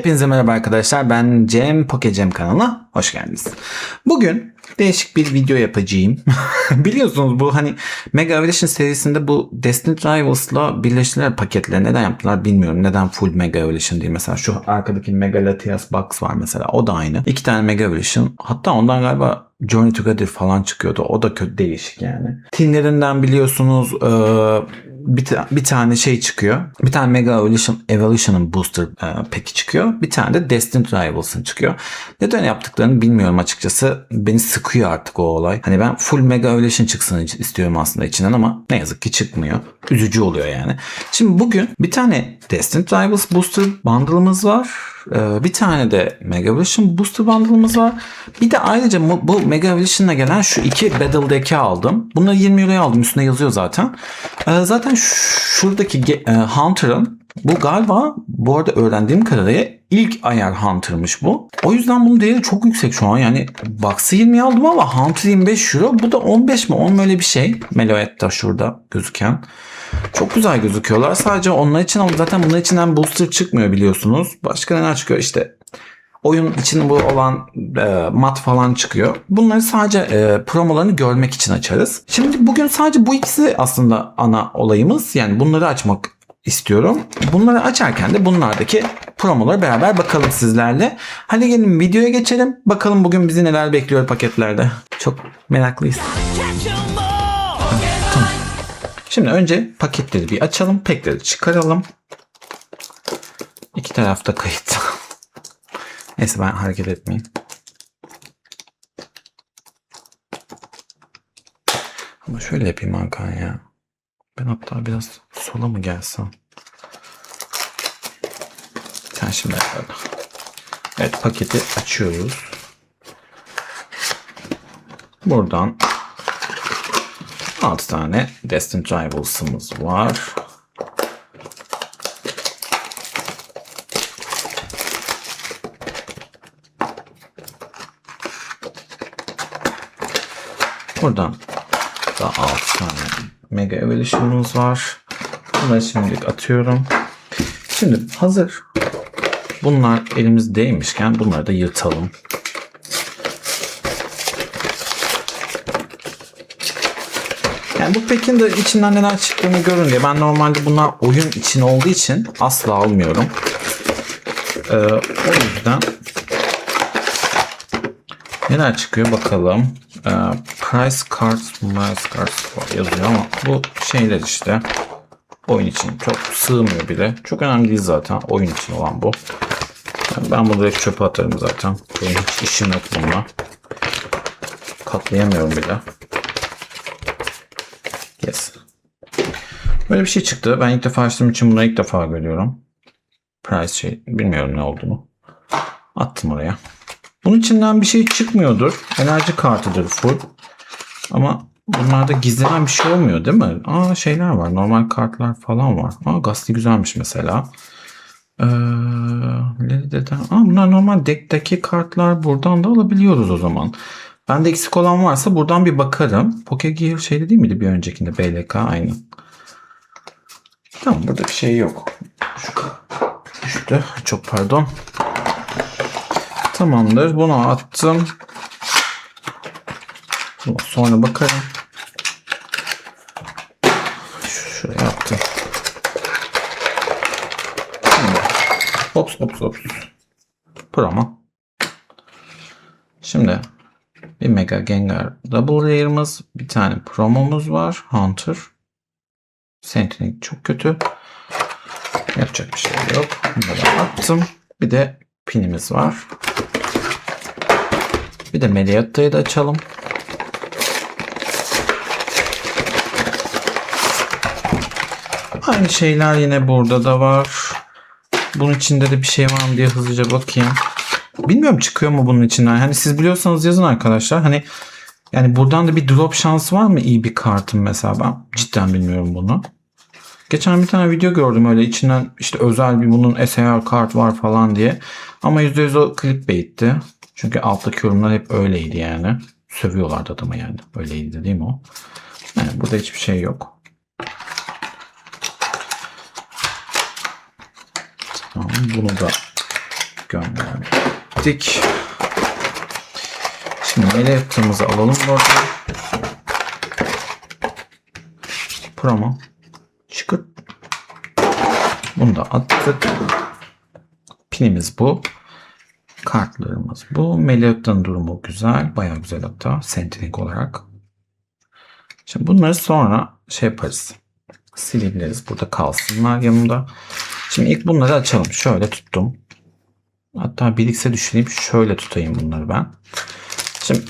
Hepinize merhaba arkadaşlar. Ben Cem Poke Cem kanalına hoş geldiniz. Bugün değişik bir video yapacağım. Biliyorsunuz bu hani Mega Evolution serisinde bu Destiny Rivals'la birleştiler paketleri. Neden yaptılar bilmiyorum. Neden full Mega Evolution değil. Mesela şu arkadaki Mega Latias Box var mesela. O da aynı. İki tane Mega Evolution. Hatta ondan galiba Journey Together falan çıkıyordu. O da kötü değişik yani. Tinlerinden biliyorsunuz bir, ta- bir tane şey çıkıyor. Bir tane Mega Evolution, Evolution'ın booster e, peki çıkıyor. Bir tane de Destined Rivals'ın çıkıyor. Neden yaptıklarını bilmiyorum açıkçası. Beni sıkıyor artık o olay. Hani ben full Mega Evolution çıksın istiyorum aslında içinden ama ne yazık ki çıkmıyor. Üzücü oluyor yani. Şimdi bugün bir tane Destined Rivals booster bundle'ımız var. Ee, bir tane de Mega Evolution Booster Bundle'ımız var. Bir de ayrıca bu, Mega Evolution'la gelen şu iki Battle Deck'i aldım. Bunları 20 euroya aldım. Üstünde yazıyor zaten. Ee, zaten şuradaki e, Hunter'ın bu galiba bu arada öğrendiğim kadarıyla ilk ayar Hunter'mış bu. O yüzden bunun değeri çok yüksek şu an. Yani Box'ı 20 aldım ama Hunter 25 euro. Bu da 15 mi? 10 mu öyle bir şey. Meloetta şurada gözüken. Çok güzel gözüküyorlar. Sadece onlar için ama zaten bunlar içinden booster çıkmıyor biliyorsunuz. Başka neler çıkıyor? İşte oyun için bu olan e, mat falan çıkıyor. Bunları sadece e, promolarını görmek için açarız. Şimdi bugün sadece bu ikisi aslında ana olayımız. Yani bunları açmak istiyorum. Bunları açarken de bunlardaki promolara beraber bakalım sizlerle. Hadi gelin videoya geçelim. Bakalım bugün bizi neler bekliyor paketlerde. Çok meraklıyız. Şimdi önce paketleri bir açalım. Pekleri çıkaralım. İki tarafta kayıt. Neyse ben hareket etmeyeyim. Ama şöyle yapayım Hakan ya. Ben hatta biraz sola mı gelsem? Sen şimdi Evet paketi açıyoruz. Buradan 6 tane Destined Rivals'ımız var. Buradan da 6 tane Mega Evolution'ımız var. Bunları şimdilik atıyorum. Şimdi hazır bunlar elimizdeymişken bunları da yırtalım. Yani bu Pekin de içinden neler çıktığını görün diye. Ben normalde bunlar oyun için olduğu için asla almıyorum. Ee, o yüzden neler çıkıyor bakalım. Ee, price cards, price cards yazıyor ama bu şeyler işte oyun için çok sığmıyor bile. Çok önemli değil zaten oyun için olan bu. Ben bunu direkt çöpe atarım zaten. Benim hiç işim yok bununla. Katlayamıyorum bile. Yes. Böyle bir şey çıktı. Ben ilk defa açtığım için bunu ilk defa görüyorum. Price şey bilmiyorum ne olduğunu. Attım oraya. Bunun içinden bir şey çıkmıyordur. Enerji kartıdır full. Ama bunlarda gizlenen bir şey olmuyor değil mi? Aa şeyler var. Normal kartlar falan var. Aa gazete güzelmiş mesela. Ee. Aa bunlar normal deck'teki kartlar buradan da alabiliyoruz o zaman. Bende eksik olan varsa buradan bir bakarım. Pokegear şeyde değil miydi bir öncekinde? BLK aynı. Tamam burada bir şey yok. Şu düştü. Çok pardon. Tamamdır. Bunu attım. Sonra bakarım. Şu- Şuraya attım. Şimdi. Ops ops ops. Promo. Şimdi bir Mega Gengar Double Rare'ımız, bir tane promomuz var. Hunter. Sentinel çok kötü. Yapacak bir şey yok. Bunları attım. Bir de pinimiz var. Bir de Meliotta'yı da açalım. Aynı şeyler yine burada da var. Bunun içinde de bir şey var mı diye hızlıca bakayım. Bilmiyorum çıkıyor mu bunun içinden. Hani siz biliyorsanız yazın arkadaşlar. Hani yani buradan da bir drop şansı var mı iyi bir kartın mesela ben cidden bilmiyorum bunu. Geçen bir tane video gördüm öyle içinden işte özel bir bunun SAR kart var falan diye. Ama %100 o clickbait'ti. Çünkü alttaki yorumlar hep öyleydi yani. Sövüyorlardı adamı yani. Öyleydi değil mi o? Yani burada hiçbir şey yok. Tamam bunu da gönderdik. Şimdi meleğimizi alalım buradan. Promo. Çıkırt. Bunu da attık. Pinimiz bu. Kartlarımız bu. Melod'un durumu güzel. Baya güzel hatta. Sentenik olarak. Şimdi bunları sonra şey yaparız. Silebiliriz. Burada kalsınlar yanımda. Şimdi ilk bunları açalım. Şöyle tuttum. Hatta birikse düşüreyim. Şöyle tutayım bunları ben. Şimdi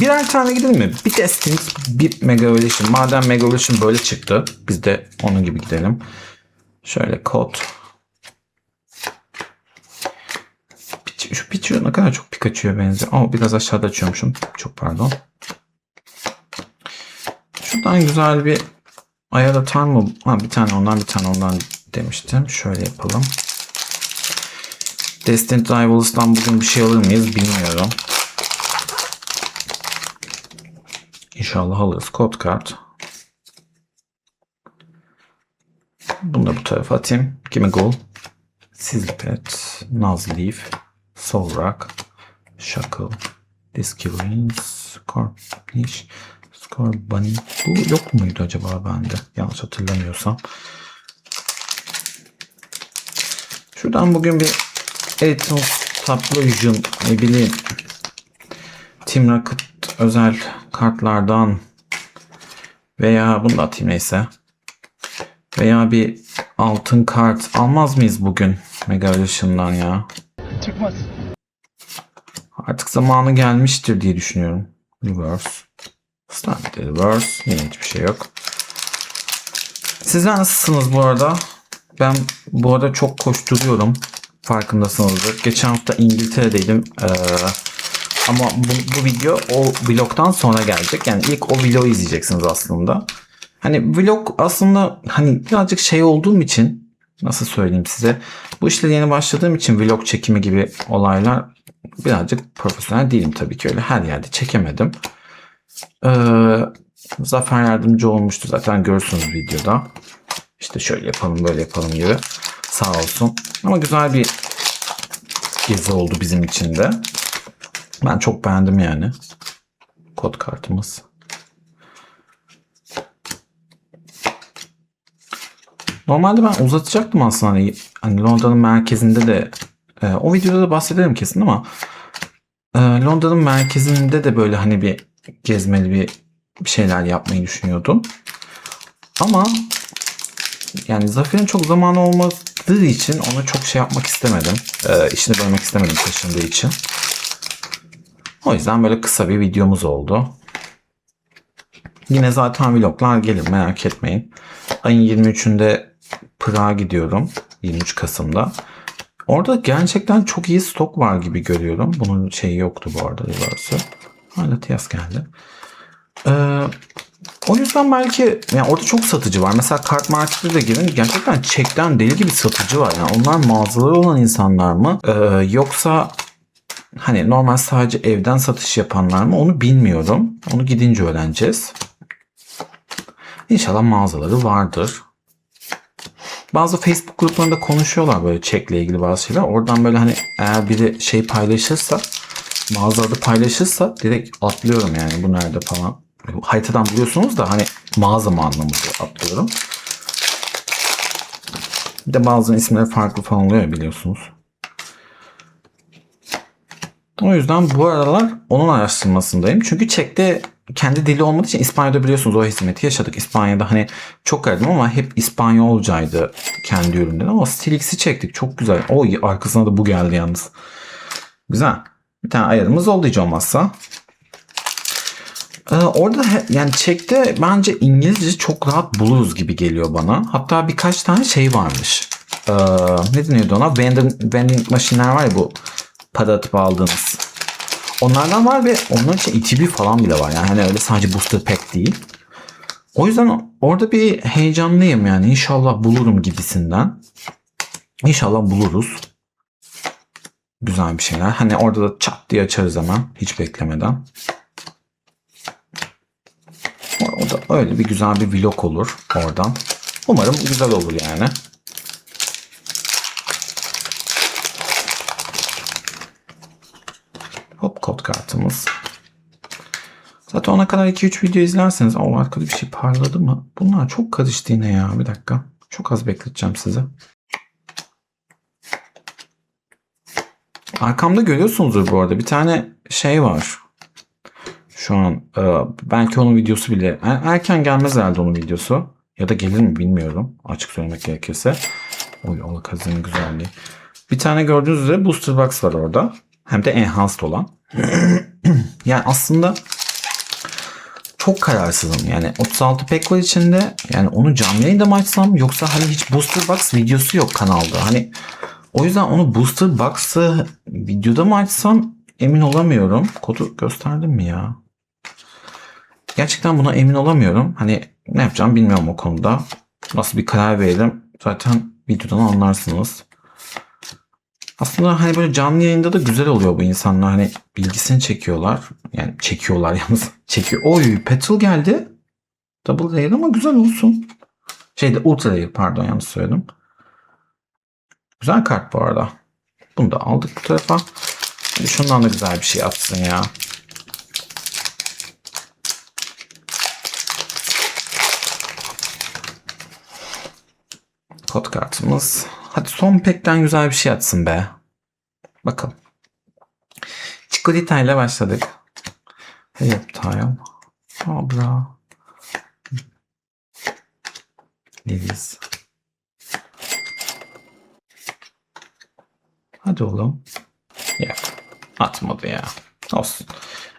birer tane gidelim mi? Bir Destined, bir Mega Evolution. Madem Mega Evolution böyle çıktı. Biz de onun gibi gidelim. Şöyle kod. Şu Pichu ne kadar çok Pikachu'ya benziyor. Ama biraz aşağıda açıyormuşum. Çok pardon. Şuradan güzel bir ayar atar mı? Ha, bir tane ondan bir tane ondan demiştim. Şöyle yapalım. Destined Rivals'tan bugün bir şey alır mıyız bilmiyorum. İnşallah alırız. Kod kart. Bunu da bu tarafa atayım. Kime gol? Sizlipet, Nazleaf, Solrak, Shackle, Discoveries, Cornish, Score Bunny. Bu yok muydu acaba bende? Yanlış hatırlamıyorsam. Şuradan bugün bir Editor's Tablo Vision ne bileyim Team Rocket özel kartlardan veya bunu da atayım neyse. Veya bir altın kart almaz mıyız bugün Mega Evolution'dan ya? Çıkmaz. Artık zamanı gelmiştir diye düşünüyorum. Reverse. Standard reverse. Yine hiçbir şey yok. Sizler nasılsınız bu arada? Ben bu arada çok koşturuyorum. Farkındasınızdır. Geçen hafta İngiltere'deydim. Ee, ama bu, bu video o vlogtan sonra gelecek. Yani ilk o vlogu izleyeceksiniz aslında. Hani vlog aslında hani birazcık şey olduğum için nasıl söyleyeyim size. Bu işle yeni başladığım için vlog çekimi gibi olaylar birazcık profesyonel değilim tabii ki öyle her yerde çekemedim. Ee, Zafer yardımcı olmuştu zaten görürsünüz videoda. İşte şöyle yapalım böyle yapalım gibi. Sağ olsun. Ama güzel bir gezi oldu bizim için de. Ben çok beğendim yani. Kod kartımız. Normalde ben uzatacaktım aslında hani, hani Londra'nın merkezinde de e, o videoda da bahsederim kesin ama e, Londra'nın merkezinde de böyle hani bir gezmeli bir, bir şeyler yapmayı düşünüyordum. Ama yani Zafer'in çok zamanı olmadığı için ona çok şey yapmak istemedim. E, işini bölmek istemedim taşındığı için. O yüzden böyle kısa bir videomuz oldu. Yine zaten vloglar gelir merak etmeyin. Ayın 23'ünde Prag'a gidiyorum. 23 Kasım'da. Orada gerçekten çok iyi stok var gibi görüyorum. Bunun şeyi yoktu bu arada reverse'ı. Hala Tias geldi. Ee, o yüzden belki yani orada çok satıcı var. Mesela kart markete de girin gerçekten çekten deli gibi satıcı var. Yani onlar mağazaları olan insanlar mı? Ee, yoksa hani normal sadece evden satış yapanlar mı onu bilmiyorum. Onu gidince öğreneceğiz. İnşallah mağazaları vardır. Bazı Facebook gruplarında konuşuyorlar böyle çekle ilgili bazı şeyler. Oradan böyle hani eğer biri şey paylaşırsa mağaza adı paylaşırsa direkt atlıyorum yani bu nerede falan. Haritadan buluyorsunuz da hani mağaza mı anlamında atlıyorum. Bir de bazı isimleri farklı falan oluyor biliyorsunuz. O yüzden bu aralar onun araştırmasındayım. Çünkü Çek'te kendi dili olmadığı için İspanya'da biliyorsunuz o hizmeti yaşadık. İspanya'da hani çok aradım ama hep İspanyolcaydı kendi ürünleri. Ama Stilix'i çektik. Çok güzel. O arkasına da bu geldi yalnız. Güzel. Bir tane ayarımız oldu hiç olmazsa. Ee, orada he- yani Çek'te bence İngilizce çok rahat buluruz gibi geliyor bana. Hatta birkaç tane şey varmış. Ee, ne deniyordu ona? Vending, vending machine'ler var ya bu para atıp aldığınız. Onlardan var ve onlar için ETB falan bile var. Yani hani öyle sadece booster pack değil. O yüzden orada bir heyecanlıyım yani. İnşallah bulurum gibisinden. İnşallah buluruz. Güzel bir şeyler. Hani orada da çat diye açarız hemen. Hiç beklemeden. O o da öyle bir güzel bir vlog olur oradan. Umarım güzel olur yani. kartımız. Zaten ona kadar 2-3 video izlerseniz o arkada bir şey parladı mı? Bunlar çok karıştı yine ya. Bir dakika. Çok az bekleteceğim size. Arkamda görüyorsunuzdur bu arada. Bir tane şey var. Şu an e, belki onun videosu bile er- erken gelmez herhalde onun videosu. Ya da gelir mi bilmiyorum. Açık söylemek gerekirse. Oy ola kazanın güzelliği. Bir tane gördüğünüz üzere booster box var orada. Hem de enhanced olan. yani aslında çok kararsızım. Yani 36 pack var içinde. Yani onu canlı yayında mı açsam yoksa hani hiç booster box videosu yok kanalda. Hani o yüzden onu booster box'ı videoda mı açsam emin olamıyorum. Kodu gösterdim mi ya? Gerçekten buna emin olamıyorum. Hani ne yapacağım bilmiyorum o konuda. Nasıl bir karar veririm zaten videodan anlarsınız. Aslında hani böyle canlı yayında da güzel oluyor bu insanlar. Hani bilgisini çekiyorlar. Yani çekiyorlar yalnız. Çekiyor. Oy petal geldi. Double layer ama güzel olsun. Şeyde ultra layer pardon yanlış söyledim. Güzel kart bu arada. Bunu da aldık bu tarafa. Şundan da güzel bir şey atsın ya. Kod kartımız. Hadi son pekten güzel bir şey atsın be. Bakalım. Chikorita ile başladık. Reptile. Abra. Lilies. Hadi oğlum. Yok. Atmadı ya. Olsun.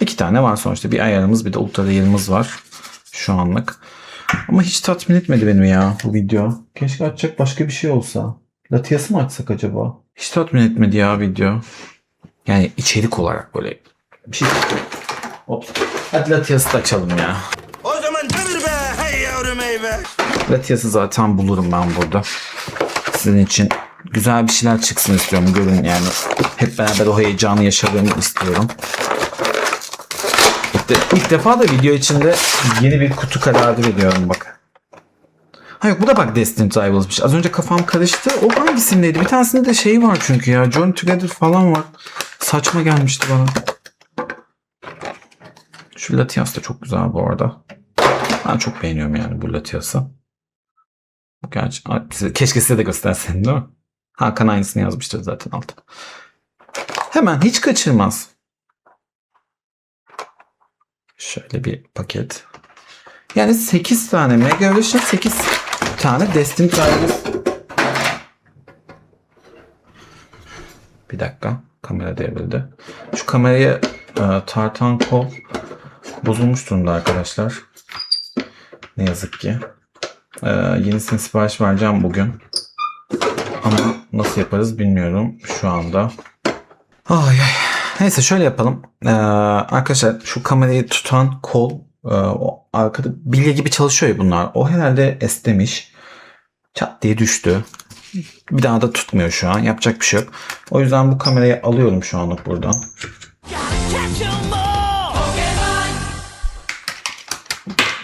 İki tane var sonuçta. Bir ayarımız bir de ultra ayarımız var. Şu anlık. Ama hiç tatmin etmedi beni ya bu video. Keşke açacak başka bir şey olsa. Latias'ı mı açsak acaba? Hiç tatmin etmedi ya video. Yani içerik olarak böyle bir şey. Hop. Hadi Latias'ı da açalım ya. O zaman demir be hey yavrum hey be. Latias'ı zaten bulurum ben burada. Sizin için güzel bir şeyler çıksın istiyorum. Görün yani. Hep beraber o heyecanı yaşadığımı istiyorum. De- ilk defa da video içinde yeni bir kutu kararı veriyorum bak. Ha yok bu da bak Destiny Rivals'mış. Az önce kafam karıştı. O hangisindeydi? Bir tanesinde de şey var çünkü ya. Join Together falan var. Saçma gelmişti bana. Şu Latias da çok güzel bu arada. Ben çok beğeniyorum yani bu Latias'ı. Gerçi, keşke size de göstersen değil mi? Hakan aynısını yazmıştır zaten altta. Hemen hiç kaçırmaz. Şöyle bir paket. Yani 8 tane Mega Evolution 8 tane Destiny Rivals. Bir dakika. Kamera devrildi. Şu kamerayı e, tartan kol bozulmuş durumda arkadaşlar. Ne yazık ki. Ee, yenisini sipariş vereceğim bugün. Ama nasıl yaparız bilmiyorum şu anda. Ay ay. Neyse şöyle yapalım. Ee, arkadaşlar şu kamerayı tutan kol e, o arkada bilye gibi çalışıyor ya bunlar. O herhalde esnemiş. Çat diye düştü. Bir daha da tutmuyor şu an. Yapacak bir şey yok. O yüzden bu kamerayı alıyorum şu anlık buradan.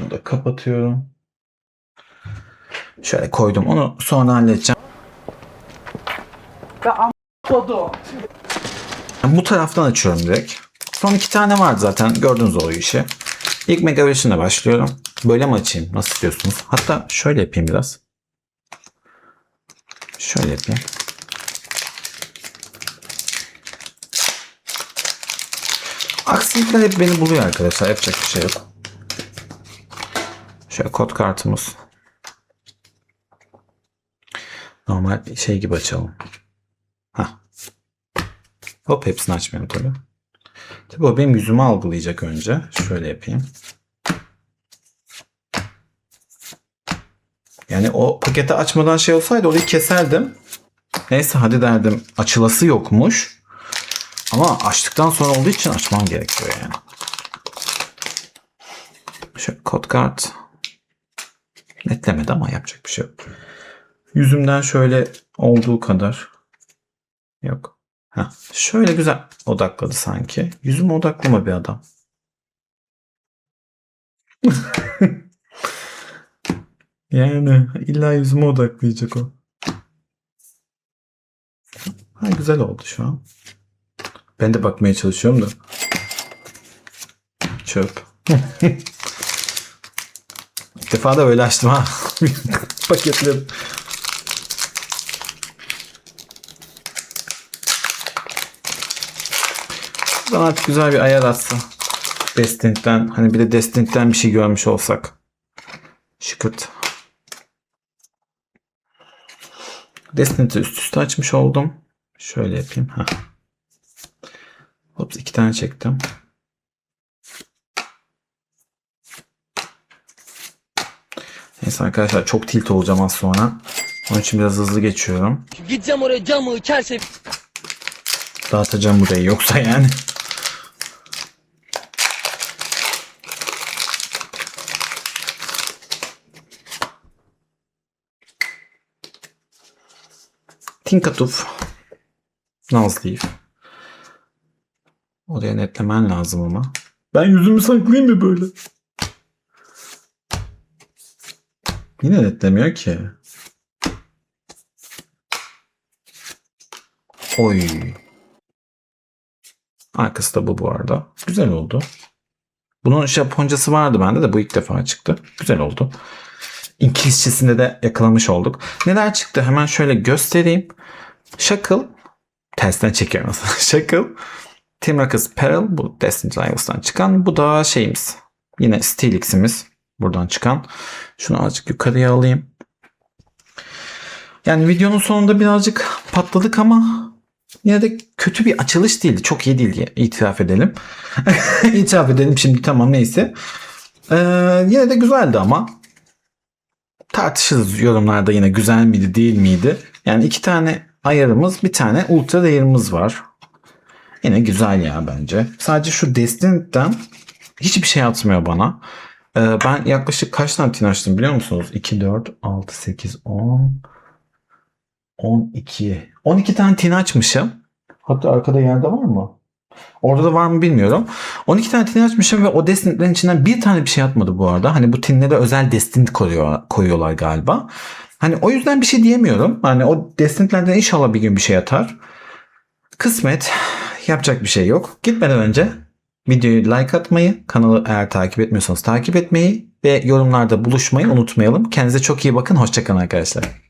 Bunu da kapatıyorum. Şöyle koydum. Onu sonra halledeceğim. Bu taraftan açıyorum direkt. Son iki tane var zaten. Gördünüz o işi. İlk Mega Evolution'la başlıyorum. Böyle mi açayım? Nasıl istiyorsunuz? Hatta şöyle yapayım biraz. Şöyle yapayım. Aksilikler hep beni buluyor arkadaşlar. Yapacak bir şey yok. Şöyle kod kartımız. Normal şey gibi açalım. Hop hepsini açmayalım tabii. Tabii o benim yüzümü algılayacak önce. Şöyle yapayım. Yani o paketi açmadan şey olsaydı orayı keserdim. Neyse hadi derdim. Açılası yokmuş. Ama açtıktan sonra olduğu için açmam gerekiyor yani. Şöyle kod kart. Netlemedi ama yapacak bir şey yok. Yüzümden şöyle olduğu kadar. Yok. Heh, şöyle güzel odakladı sanki. Yüzüme odaklama bir adam. yani illa yüzüme odaklayacak o. Ha, güzel oldu şu an. Ben de bakmaya çalışıyorum da. Çöp. İlk defa da böyle açtım ha. Paketledim. Artık güzel bir ayar atsa. Destin'den hani bir de Destin'den bir şey görmüş olsak. Şıkırt. Destin'i üst üste açmış oldum. Şöyle yapayım. Ha. Hops iki tane çektim. Neyse arkadaşlar çok tilt olacağım az sonra. Onun için biraz hızlı geçiyorum. Gideceğim oraya camı, çerçeve Dağıtacağım burayı yoksa yani. Tinkatuf. Nazleaf. Oraya netlemen lazım ama. Ben yüzümü saklayayım mı böyle? Yine netlemiyor ki. Oy. Arkası da bu bu arada. Güzel oldu. Bunun Japoncası vardı bende de bu ilk defa çıktı. Güzel oldu. İngilizcesinde de yakalamış olduk. Neler çıktı hemen şöyle göstereyim. Shackle. Tersten çekiyorum aslında. Shackle. Timurk's Peril. Bu Destiny Rivals'tan çıkan. Bu da şeyimiz. Yine Steelix'imiz. Buradan çıkan. Şunu azıcık yukarıya alayım. Yani videonun sonunda birazcık patladık ama Yine de kötü bir açılış değildi. Çok iyi değildi. itiraf edelim. itiraf edelim şimdi tamam neyse. Ee, yine de güzeldi ama. Tartışırız yorumlarda yine güzel miydi değil miydi. Yani iki tane ayarımız bir tane ultra değerimiz var. Yine güzel ya bence. Sadece şu Destiny'den hiçbir şey atmıyor bana. Ee, ben yaklaşık kaç tane tin açtım biliyor musunuz? 2, 4, 6, 8, 10, 12. 12 tane tin açmışım. Hatta arkada yerde var mı? Orada da var mı bilmiyorum. 12 tane tin açmışım ve o destinlerin içinden bir tane bir şey atmadı bu arada. Hani bu tinlere özel destin koyuyor, koyuyorlar galiba. Hani o yüzden bir şey diyemiyorum. Hani o destinlerden inşallah bir gün bir şey atar. Kısmet. Yapacak bir şey yok. Gitmeden önce videoyu like atmayı, kanalı eğer takip etmiyorsanız takip etmeyi ve yorumlarda buluşmayı unutmayalım. Kendinize çok iyi bakın. Hoşçakalın arkadaşlar.